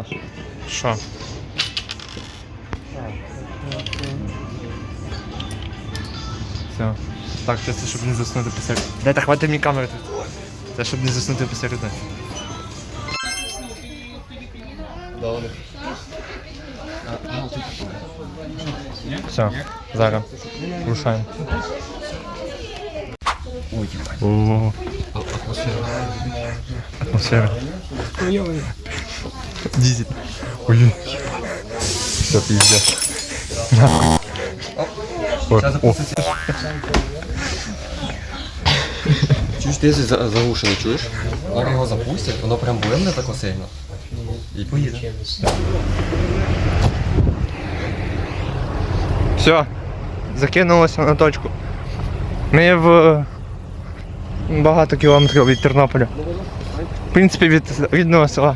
Єбаш. Що? Все. Так, це, це щоб не заснути посеред. Дайте, хватить мені камери тут. Це щоб не заснути посеред. ночі. Все, зараз. Рушаємо. Ой, О, атмосфера. Дизель. Ой. Все, пиздец. Нахуй. О, о. Чуєш, ти за- заглушений, чуєш? Зараз його запустять, воно прям блимне тако сильно. І поїде. Все, закинулося на точку. Ми в багато кілометрів від Тернополя. В принципі, від рідного села.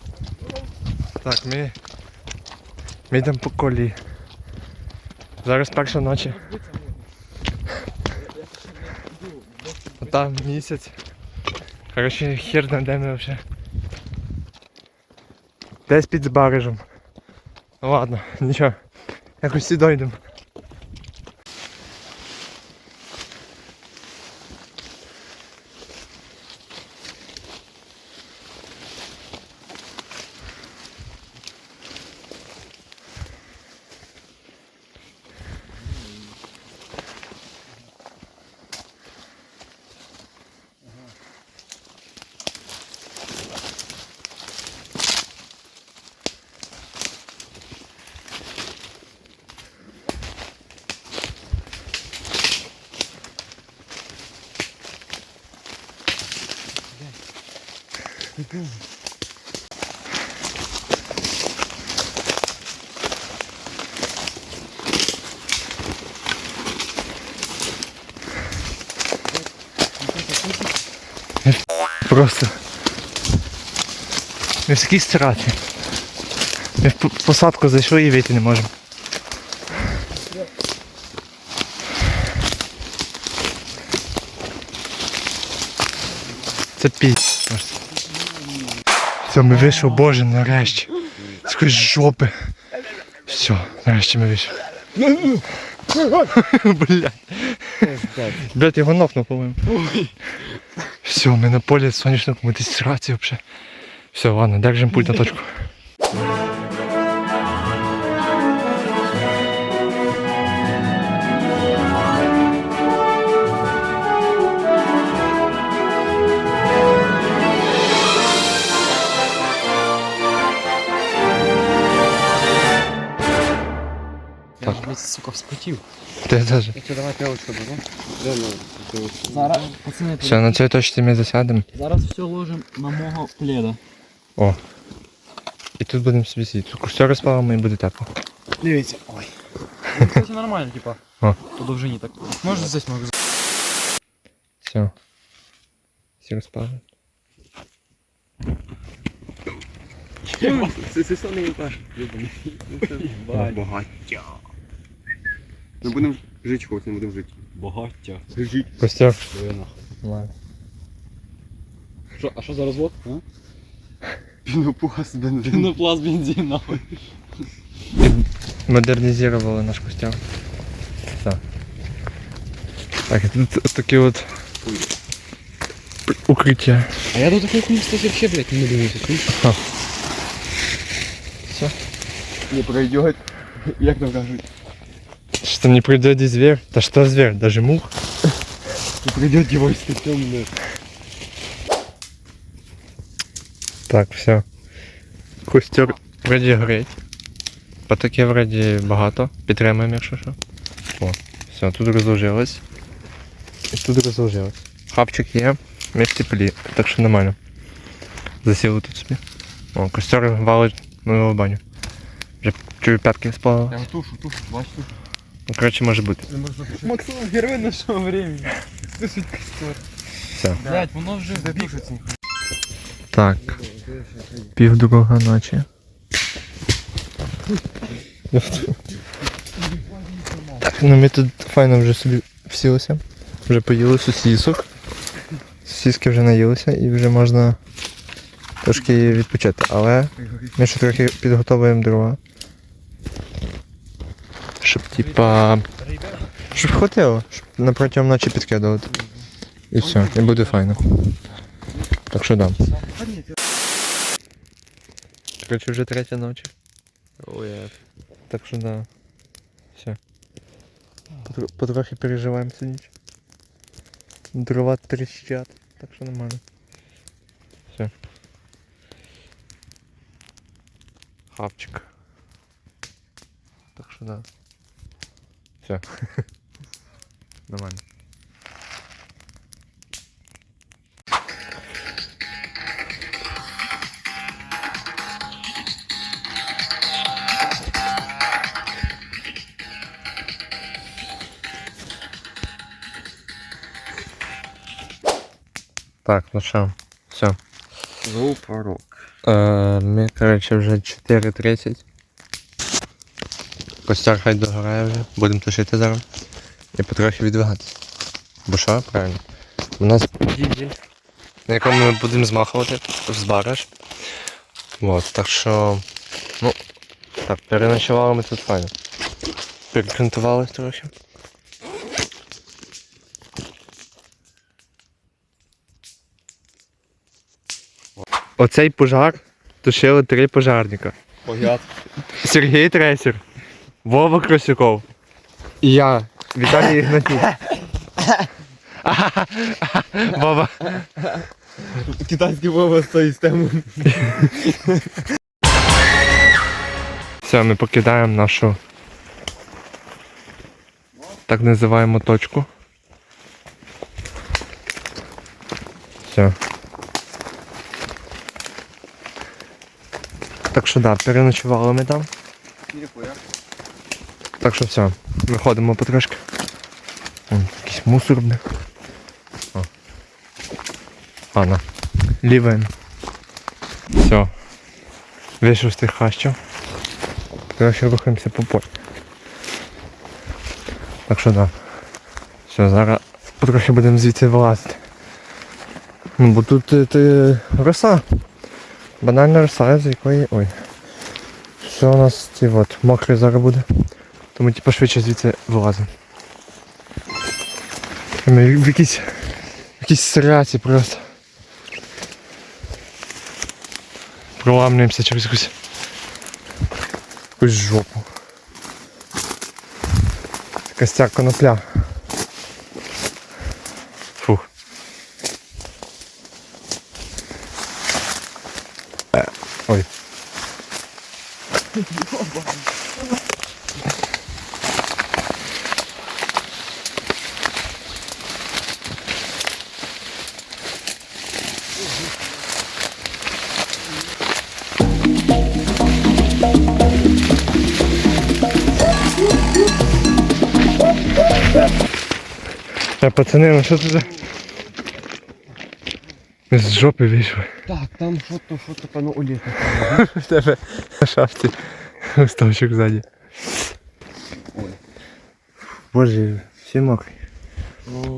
Так, ми. Ми йдемо по колі. Зараз перша ночі. А Там місяць. Хер знає, де ми взагалі. Десь під збережем. Ну ладно, нічого. Якось і дойдемо. Просто. Ми в такій. Ми в посадку зайшли і вийти не можемо. Це пі. Все, ми вийшли, боже, нарешті. З якоїсь жопи. Все, нарешті ми вийшли. Блять. Блять, його нокнув, по-моєму. Все, ми на полі сонячному, ми десь рації взагалі. Все, ладно, держимо пульт на точку. сука, вспотів. Ти теж. Якщо давай пилочку беру. Зараз, пацани, Все, на цій точці ми засядемо. зараз все ложимо на мого пледа. О. І тут будемо собі сидіти. Костер розпалимо і буде тепло. Дивіться. Ой. Ну, кстати, нормально, типа. О. По довжині так. Може здесь можу. Все. Всі розпали. Це це саме не так. Багаття. Ми будемо жити когось, не будемо жити. Багаття. Жити. Костер. Що, а що за розвод? А? Пінопласт, бензин. Пінопласт бензин, нахуй. Модернізували наш костер. Так. Так, і тут от такі от укриття. А я до таких місць вообще, блядь, не дивився, чуєш? Все. Не пройдет. Як там кажуть? Что не придет и зверь? Да что зверь? Даже мух? Не пройдет его темное. Так, все. Костер вроді горить. Патоки вроді багато. Підтримуємо, якщо що. О, все, тут розложилось. І тут розложилось. Хапчик є, ми в теплі, так що нормально. Засіли тут собі. О, костер валить на його баню. Вже чую п'ятки спали. Я тушу, тушу, бачиш тушу. Ну, коротше, може бути. Максим, герой нашого времени. Слушай, костер. Все. Блять, воно вже збіг. Так. Пів друга ночі. Так, ну ми тут файно вже собі всілися. Вже поїли сосісок. Сосіски вже наїлися і вже можна трошки відпочити. Але ми ще трохи підготовуємо дрова. Щоб типа. Щоб хватило, щоб на протягом ночі підкидувати. І все, і буде файно. Так що дам. Короче, вже третя ночі. Так що да. Все. Потрохи переживаємо цю ніч. Дрова тріщать, так що нормально. Все. Хавчик. Так що да. Все. нормально. Так, ну що, все. Зоопарок. Е, ми, коротше, вже 4.30. Костяр хай догорає вже. Будемо тушити зараз. І потрохи відвигатися. Бо що, правильно? У нас дізель, на якому ми будемо змахувати з бараж. Вот, так що. Ну, так, переночували ми тут файно. Перекрентувались трохи. Оцей пожар тушили три пожарника. Погят. Сергій Тресер, Вова Красюков і я, Віталій Ігнатюк. Вова. Китайський вова з цією системою. Все, ми покидаємо нашу так називаємо точку. Все. Так що да, переночували ми там. Так що все, виходимо потрошки. Вон, якийсь мусор. О. А, на. Лівен. Все. Вийшов з тих хащів. Коротше, рухаємося по полю. Так що да. Все, зараз потрохи будемо звідси вилазити. Ну, бо тут е, ти, роса. Банальна роса, з якої. Ой. Все у нас ці от, мокре зараз буде. Тому типу швидше звідси вилазимо. Ми в якійсь. В якійсь сраці просто. Проламлюємося через якусь. Якусь жопу. Костяк конопля. Фух. Е, Ой. Та пацани, ну що це за... Ми з жопи вийшли. Так, там що-то, що-то, пану уліт. В тебе на шафті листочок ззаді. Ой. Боже, всі мокрі.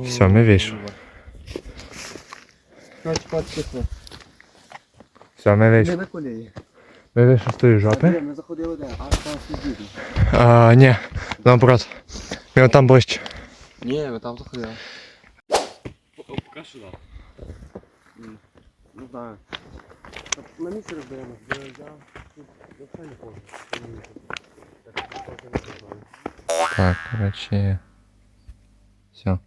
Все, ми вийшли. Все, ми вийшли. на колії. Ми вийшли з тої жопи. Ми заходили де, аж там сиділи. А, ні, наоборот. Ми там ближче. Ні, ми там заходили. Поки що да. Не знаю. На місці розберемо. Я взагалі не помню. Так, короче. Все.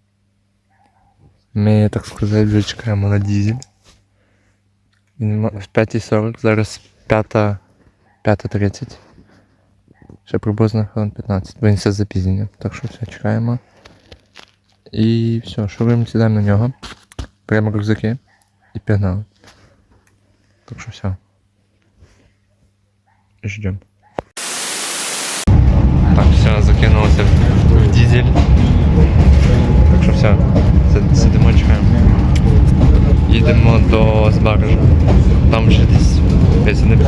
Ми, так сказати, вже чекаємо на дізель. Він в 5.40, зараз 5, 5.30. Ще приблизно хвилин 15, бо він все з запізненням. Так що все, чекаємо. І все, шуруємо, сідаємо на нього. Беремо рюкзаки і пігнали. Так що все. Ждемо. Все, закинулося в дизель. Так що все, си- сидимо, чекаємо. Їдемо до Збаража. Там вже десь везеним.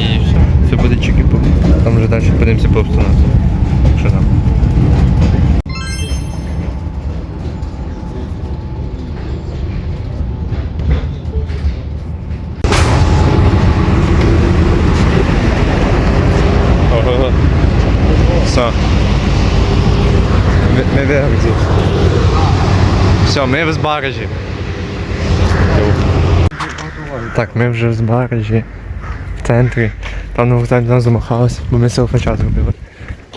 І все, все буде чики-пуки. Там вже далі подивимося по обстановці. Що там? Ми. Все, ми в Збаражі. Так, ми вже в Збаражі, в центрі. Там на вокзалі нас замахалися, бо ми селфача зробили.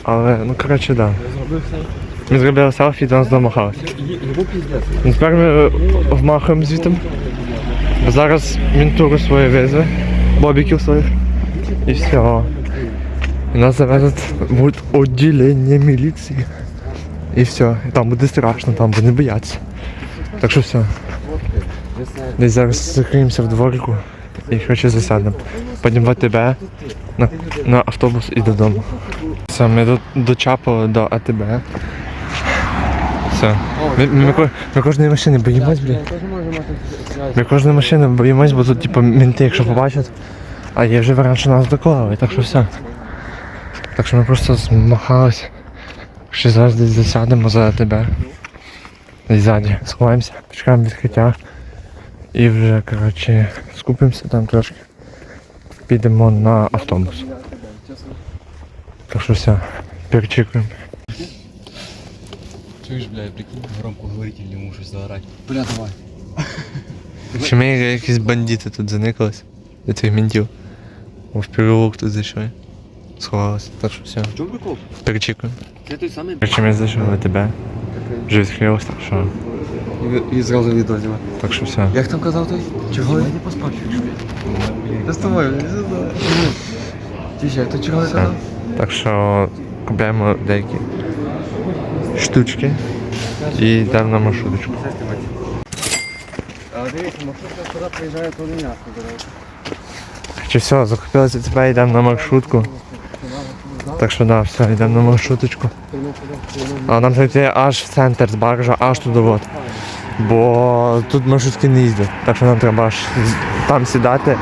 Але, ну коротше, да. Ми зробили селфі і до нас домахалися. Ну, тепер ми е, вмахуємо звітом. Бо зараз мінтуру свою визве, бобіків своїх. І все. І нас завезуть в відділення міліції. І все. І там буде страшно, там буде бояться. Так що все. Десь зараз закриємося в дворику і коротше засядемо. Потім в АТБ на, на автобус і додому. Все, ми до, дочапали до АТБ. Все. Ми, ми, ко- ми кожної машини боїмось, блін. Ми кожної машини боїмось, бо тут типу менти, якщо побачать. А є вже що нас доклали, так що все. Так що ми просто змахались. Ще зараз десь засядемо за тебе. Десь ззаді. Сховаємося, почекаємо відкриття. І вже, коротше, скупимося там трошки. Підемо на автобус. Так що все, перечікуємо. Чуєш, бля, прикинь, громко говорить і йому щось заорати. Бля, давай. Чи ми якісь бандити тут заникались? До цих ментів. В переулок тут зайшли. Сховалися. Так що все. В чому прикол? Перечікуємо. Це той самий Короче, ми зайшли в тебе. Вже відкрилось, так що. І, і зразу відео знімати. Так що все. Як там казав той? Черговий? Я не поспав Я з тобою, я з тобою. Тіше, як черговий все. казав? Так що купляємо деякі штучки і йдемо на маршруточку. А дивіться, маршрутка сюди приїжджає, то не м'ясо, до речі. Чи все, закупилися тебе, йдемо на маршрутку. Так що да, все, йдемо на маршруточку. А нам треба йти аж в центр з баржа, аж туди от. Бо тут маршрутки не їздять. Так що нам треба аж там сідати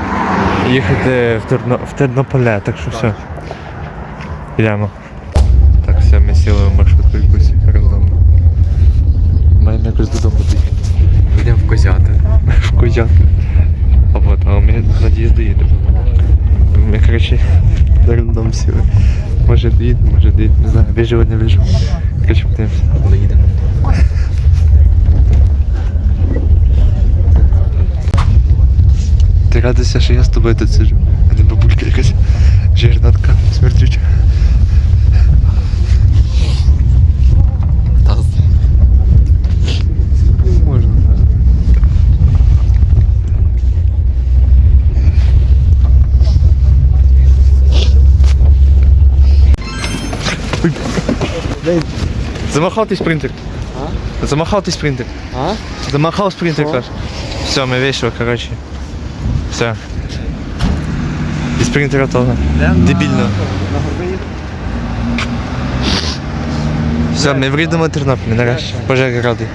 і їхати в, Терно... в Тернополе, так що все. Йдемо. Так, все, ми сіли в маршрутку якусь рандомно. Маємо якось додому доїхати. Йдемо в козяти. В Кузяк. А вот, а ми надіюсь доїдемо. Ми, коротше, додому сіли. Може доїдемо, може доїдемо, не знаю, виживу, не виживу. Коротше, подивимося. Доїдемо. Ти радуйся, що я з тобою тут сиджу, а не бабулька якась жирнатка, смердюча. Замахав ти спринтер. А? Замахав ти спринтер. А? Замахав спринтер, Що? каже. Все, ми вийшли, коротше. Все. І спринтера того. Дебільно. На горбині? Все, ми врідемо в Тернопіль, нарешті. Боже, як радий.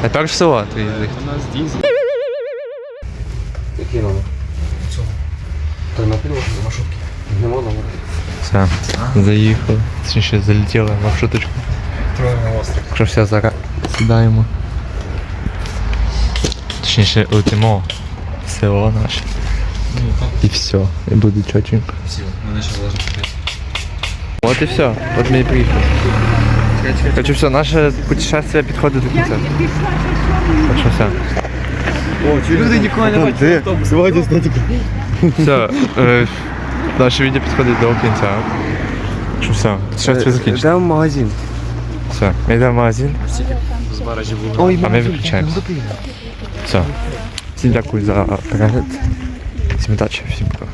А тепер в село твій їздить. У нас дізель. Який номер? Цього. Той на пиво, на маршрутки. Нема номера. Все, Заїхали. Точніше, залетіли маршруточку. Троє на острів. Якщо все зараз сідаємо. Точніше, летимо в село наше. І все. І буде чотенько. Сіла, мене ще капець. От і все. От ми і приїхали. Короче, все, наше путешествие підходить до кінця. Так що все. Люди ніколи не бачили автобус. Все, е, наше відео підходить до кінця. Так що все, путешествие закінчено. Йдемо в магазин. Все, ми йдемо в магазин, Ой, а ми виключаємося. Все. Всім дякую за перегляд. Всім удачі, всім пока.